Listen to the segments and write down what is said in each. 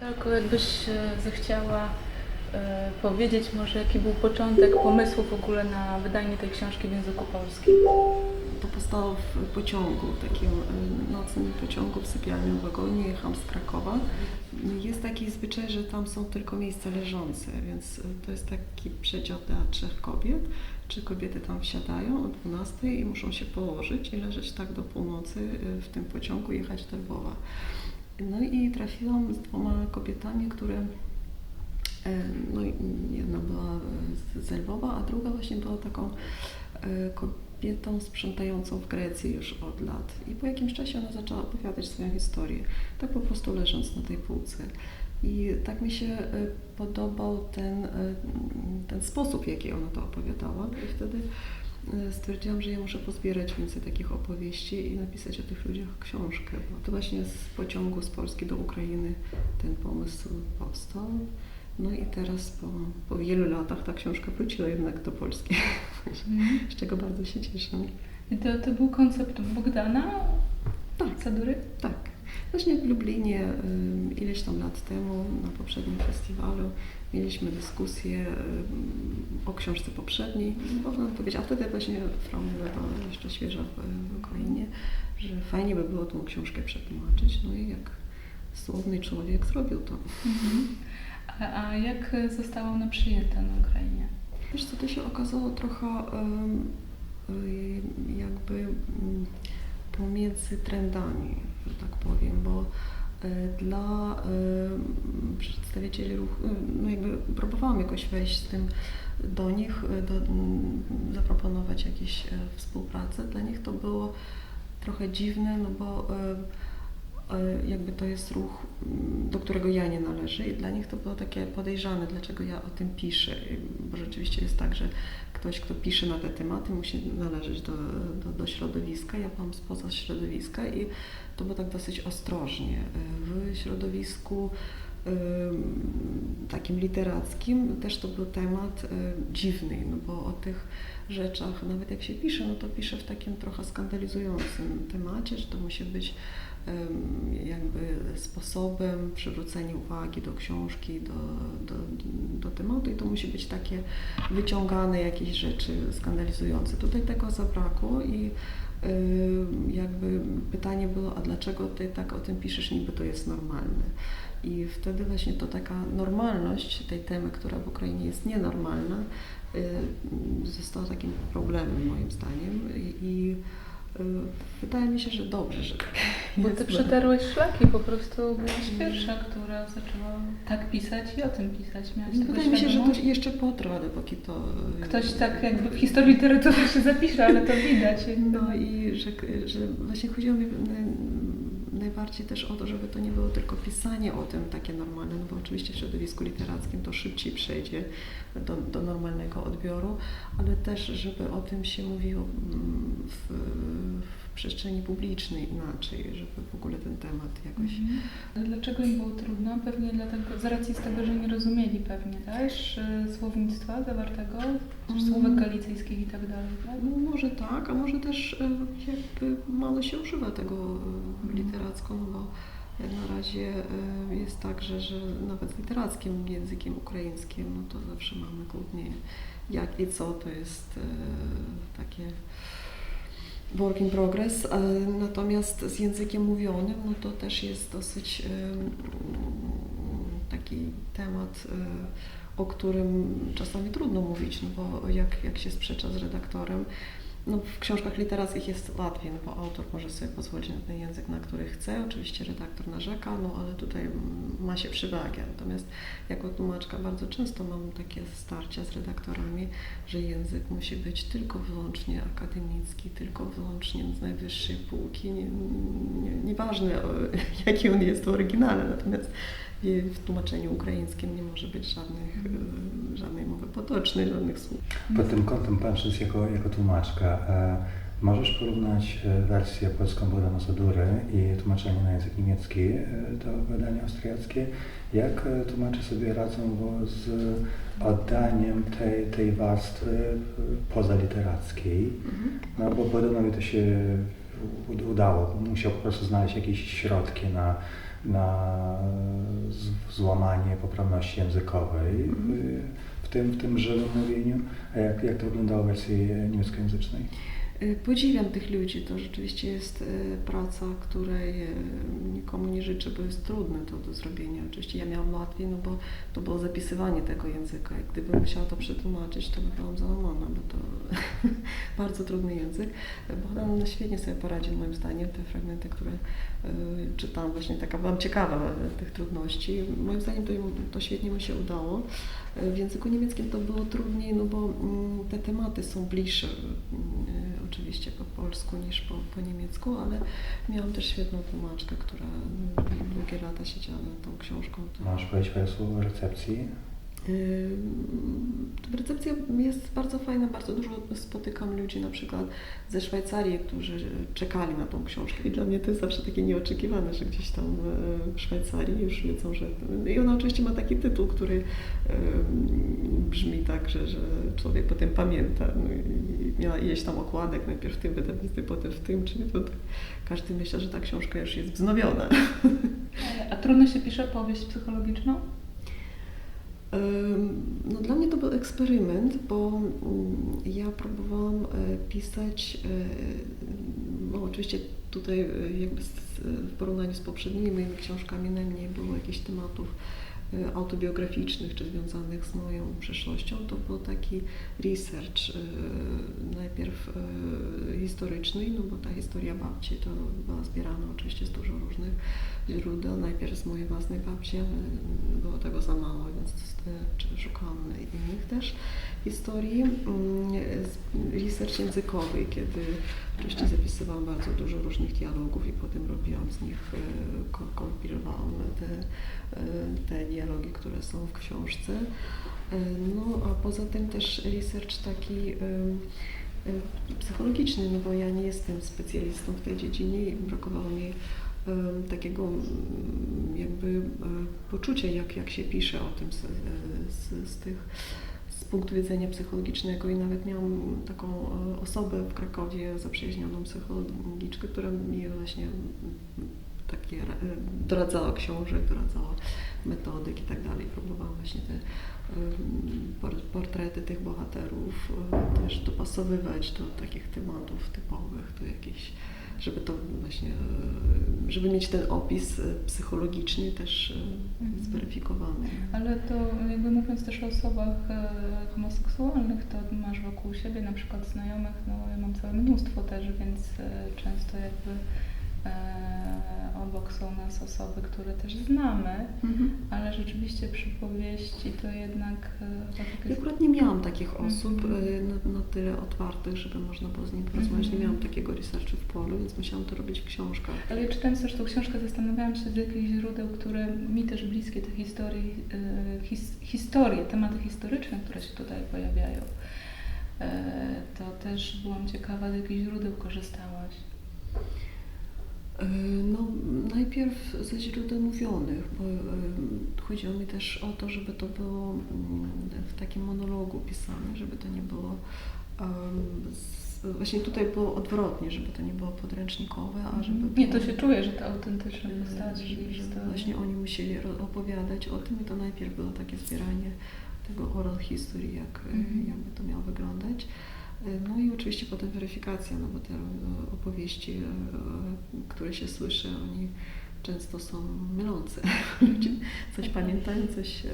Tylko jakbyś e, zechciała e, powiedzieć może jaki był początek pomysłu w ogóle na wydanie tej książki w języku polskim? To powstało w pociągu, takim y, nocnym pociągu w sypialnym wagonie. Jechałam z Krakowa. Jest taki zwyczaj, że tam są tylko miejsca leżące, więc to jest taki przedział dla trzech kobiet. Trzy kobiety tam wsiadają o 12 i muszą się położyć i leżeć tak do północy w tym pociągu, jechać do Lwowa. No i trafiłam z dwoma kobietami, które e, no jedna była z- z Lwowa, a druga właśnie była taką e, kobietą sprzątającą w Grecji już od lat. I po jakimś czasie ona zaczęła opowiadać swoją historię, tak po prostu leżąc na tej półce. I tak mi się e, podobał ten, e, ten sposób, w jaki ona to opowiadała. I wtedy e, stwierdziłam, że ja muszę pozbierać więcej takich opowieści i napisać o tych ludziach książkę. Bo to właśnie z pociągu z Polski do Ukrainy ten pomysł powstał. No i teraz po, po wielu latach ta książka wróciła jednak do Polski, z czego bardzo się cieszę. I to, to był koncept Bogdana Tak. Sadury? Tak. Właśnie w Lublinie ileś tam lat temu na poprzednim festiwalu mieliśmy dyskusję o książce poprzedniej. Można powiedzieć, a wtedy właśnie Frau była jeszcze świeża w, Ukrainie, że fajnie by było tą książkę przetłumaczyć. No i jak słowny człowiek zrobił to. A, a jak została ona przyjęta na Ukrainie? Wiesz co, to się okazało trochę jakby pomiędzy trendami, że tak powiem, bo y, dla em, przedstawicieli ruchu, y, no jakby próbowałam jakoś wejść z tym do nich, do, zaproponować jakieś e, współpracę. Dla nich to było trochę dziwne, no bo e, e, jakby to jest ruch, mm, do którego ja nie należę i dla nich to było takie podejrzane, dlaczego ja o tym piszę, bo rzeczywiście jest tak, że ktoś, kto pisze na te tematy musi należeć do, do, do środowiska, ja byłam spoza środowiska i to było tak dosyć ostrożnie. E, W środowisku takim literackim też to był temat e, dziwny, no bo o tych rzeczach, nawet jak się pisze, no to pisze w takim trochę skandalizującym temacie, że to musi być em, jakby sposobem przywrócenia uwagi do książki, do, do, do tematu i to musi być takie wyciągane jakieś rzeczy skandalizujące. Tutaj tego zabrakło i y, jakby pytanie było, a dlaczego ty tak o tym piszesz, niby to jest normalne. I wtedy właśnie to taka normalność tej temy, która w Ukrainie jest nienormalna, została takim problemem moim zdaniem i, wydaje mi się, że dobrze, że tak Bo ty przetarłeś szlaki, po prostu byłaś pierwsza, która zaczęła tak pisać i o tym pisać. Miałaś tego Wydaje mi się, że to jeszcze potrwa, dopóki to... y, Ktoś tak jakby w historii literatury się zapisze, ale to widać. No i że, że właśnie chodziło mi naj- najbardziej też o to, żeby to nie było tylko pisanie o tym takie normalne, no bo oczywiście w środowisku literackim to szybciej przejdzie do, do normalnego odbioru, ale też, żeby o tym się mówiło mm, w, w przestrzeni publicznej inaczej, żeby w ogóle ten temat jakoś... Mhm. Ale Dlaczego im było trudno? Pewnie dlatego, z racji z tego, że nie rozumieli pewnie też y, słownictwa zawartego, Mhm. słówek galicyjskich i tak dalej, tak? No, może tak, a może też e, jakby mało się używa tego e, literacko, no bo na razie e, jest tak, że, że nawet z literackim językiem ukraińskim, no to zawsze mamy głównie jak i co, to jest e, takie work in progress, e, natomiast z językiem mówionym, no to też jest dosyć e, taki temat, o którym czasami trudno mówić, no bo jak, jak się sprzecza z redaktorem, no w książkach literackich jest łatwiej, no bo autor może sobie pozwolić na ten język, na który chce, oczywiście redaktor narzeka, no ale tutaj ma się przewagę. Natomiast jako tłumaczka bardzo często mam takie starcia z redaktorami, że język musi być tylko wyłącznie akademicki, tylko wyłącznie z najwyższej półki, nie, nie, nieważne o, jaki on jest w oryginale, natomiast w tłumaczeniu ukraińskim nie może być żadnych, żadnej mowy potocznej, żadnych słów. Pod tym kątem patrząc jako, jako tłumaczka, e, możesz porównać e, wersję polską Bogdana Sadury i tłumaczenie na język niemiecki e, to wydanie austriackie? Jak tłumacze sobie radzą z oddaniem tej, tej warstwy pozaliterackiej? Mhm. No bo Bogdanowi to się udało? Musiał po prostu znaleźć jakieś środki na, na złamanie poprawności językowej w, tym, w tym żywym mówieniu. A jak, jak to wyglądało w wersji niemieckojęzycznej? Y, Podziwiam tych ludzi, to rzeczywiście jest y, praca, której y, nikomu nie życzę, bo jest trudne to do zrobienia. Oczywiście ja miałam łatwiej, no bo to było zapisywanie tego języka. Jak gdybym musiała to przetłumaczyć, to by byłam załamana, bo to bardzo trudny język. Bogdan świetnie sobie poradził moim zdaniem. Te fragmenty, które czytałam, właśnie taka byłam ciekawa tych trudności. Moim zdaniem to, to świetnie mu się udało. W języku niemieckim to było trudniej, no bo mm, te tematy są bliższe oczywiście po polsku niż po, po niemiecku, ale miałam też świetną tłumaczkę, która długie lata siedziała nad tą książką. Możesz powiedzieć parę słów o recepcji? Recepcja jest bardzo fajna, bardzo dużo spotykam ludzi na przykład ze Szwajcarii, którzy czekali na tą książkę i dla mnie to jest zawsze takie nieoczekiwane, że gdzieś tam e, w Szwajcarii już wiedzą, że... I ona oczywiście ma taki tytuł, który brzmi tak, że, że człowiek potem pamięta. No miała jeść tam okładek, najpierw w tym wydawnictwie, potem w tym, czyli to tak każdy myśli, że ta książka już jest wznowiona. A trudno się pisze powieść psychologiczną? No dla mnie to był eksperyment, bo mm, ja próbowałam e, pisać, e, no oczywiście tutaj e, jakby w porównaniu z poprzednimi moimi książkami najmniej było jakichś tematów autobiograficznych czy związanych z moją przeszłością. To był taki research e, najpierw e, historyczny, no bo ta historia babci to była zbierana oczywiście z dużo różnych źródeł. Najpierw z mojej własnej babci, ale było tego za mało, więc szukałam innych też historii. Mm, Research językowy, kiedy oczywiście zapisywałam bardzo dużo różnych dialogów i potem robiłam z nich, e, ko- kompilowałam te, e, te dialogi, które są w książce. E, No a poza tym też research taki psychologiczny, no bo ja nie jestem specjalistą w tej dziedzinie i brakowało mi takiego jakby poczucia, jak, jak się pisze o tym z, z, z tych z punktu widzenia psychologicznego. I nawet miałam taką e, osobę w Krakowie, zaprzyjaźnioną psychologiczkę, która mi właśnie takie e, doradzała książek, doradzała metodyk i tak dalej. Próbowałam właśnie te portrety tych bohaterów e, też dopasowywać do takich tematów typowych, do jakichś, żeby to właśnie, e, żeby mieć ten opis e, psychologiczny też Mhm. zweryfikowany. Ale to jakby mówiąc też o osobach homoseksualnych, to masz wokół siebie na przykład znajomych, no ja mam całe mnóstwo też, więc często jakby obok są nas osoby, które też znamy, ale rzeczywiście przy powieści to jednak e, tak Ja akurat nie miałam takich osób Mhm. na, na tyle otwartych, żeby można było z nim porozmawiać. Nie Mhm. miałam takiego researchu w polu, więc musiałam to robić w książkach. Ale ja czytając też tą książkę zastanawiałam się z jakichś źródeł, które mi też bliskie tych historii, e, his, historie, tematy historyczne, które się tutaj pojawiają. E, To też byłam ciekawa, z jakich źródeł korzystałaś. Y, No, najpierw ze źródeł mówionych, bo y, chodziło mi też o to, żeby to było mm, w takim monologu pisane, żeby to nie było. właśnie tutaj było odwrotnie, żeby to nie było podręcznikowe, a żeby. Nie, to się czuje, że to autentyczne postaci. że, właśnie oni musieli opowiadać o tym i to najpierw było takie zbieranie tego oral history, jak, e, Mhm. jakby to miało wyglądać. No i oczywiście potem weryfikacja, no bo te e, opowieści, e, e, które się słyszy, oni często są mylące. Ludzie coś pamiętają, coś e,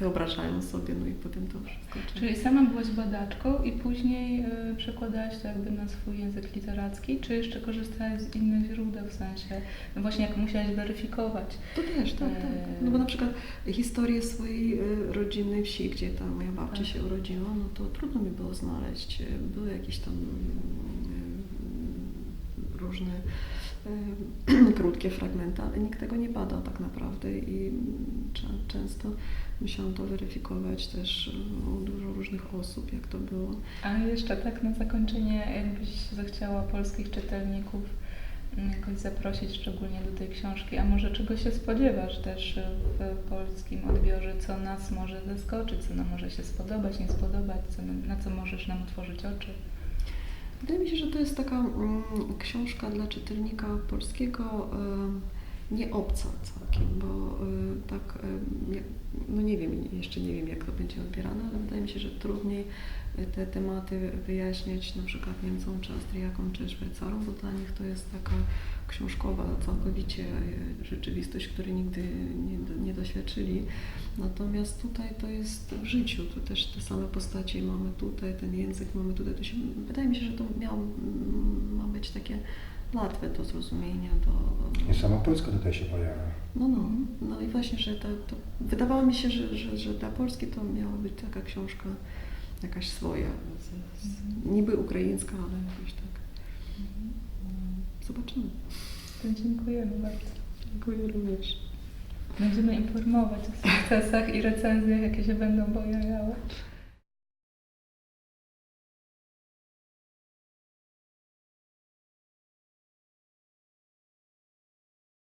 wyobrażają sobie, no i potem to wszystko. Czyli sama byłaś badaczką i później y, przekładałaś to jakby na swój język literacki, czy jeszcze korzystałaś z innych źródeł w sensie, no właśnie jak musiałaś weryfikować. To też, tak, tak. No bo na przykład historię swojej e, rodzinnej wsi, gdzie ta moja babcia Tak. się urodziła, no to trudno mi było znaleźć. E, Były jakieś tam e, różne e, krótkie fragmenty, ale nikt tego nie badał tak naprawdę i często musiałam to weryfikować też u dużo różnych osób, jak to było. A jeszcze tak na zakończenie, jakbyś zechciała polskich czytelników mm, jakoś zaprosić szczególnie do tej książki, a może czego się spodziewasz też w polskim odbiorze, co nas może zaskoczyć, co nam może się spodobać, nie spodobać, co, na co możesz nam otworzyć oczy? Wydaje mi się, że to jest taka mm, książka dla czytelnika polskiego nie obca całkiem, bo y, tak, jak, no nie wiem, jeszcze nie wiem jak to będzie odbierane, ale wydaje mi się, że trudniej y, te tematy wyjaśniać na przykład Niemcom, czy Austriakom, czy Szwajcarom, bo dla nich to jest taka książkowa całkowicie y, rzeczywistość, której nigdy nie, nie doświadczyli. Natomiast tutaj to jest w życiu, tu też te same postacie mamy tutaj, ten język mamy tutaj. To się, wydaje mi się, że to miało, mm, ma być takie łatwe do zrozumienia, do, I samo Polska tutaj się pojawia. no, no, no i właśnie, że to, to wydawało mi się, że, że, że dla Polski to miała być taka książka jakaś swoja, z, z, niby ukraińska, ale jakoś tak. Zobaczymy. To dziękujemy bardzo. Dziękuję również. Będziemy informować o sukcesach i recenzjach, jakie się będą pojawiały.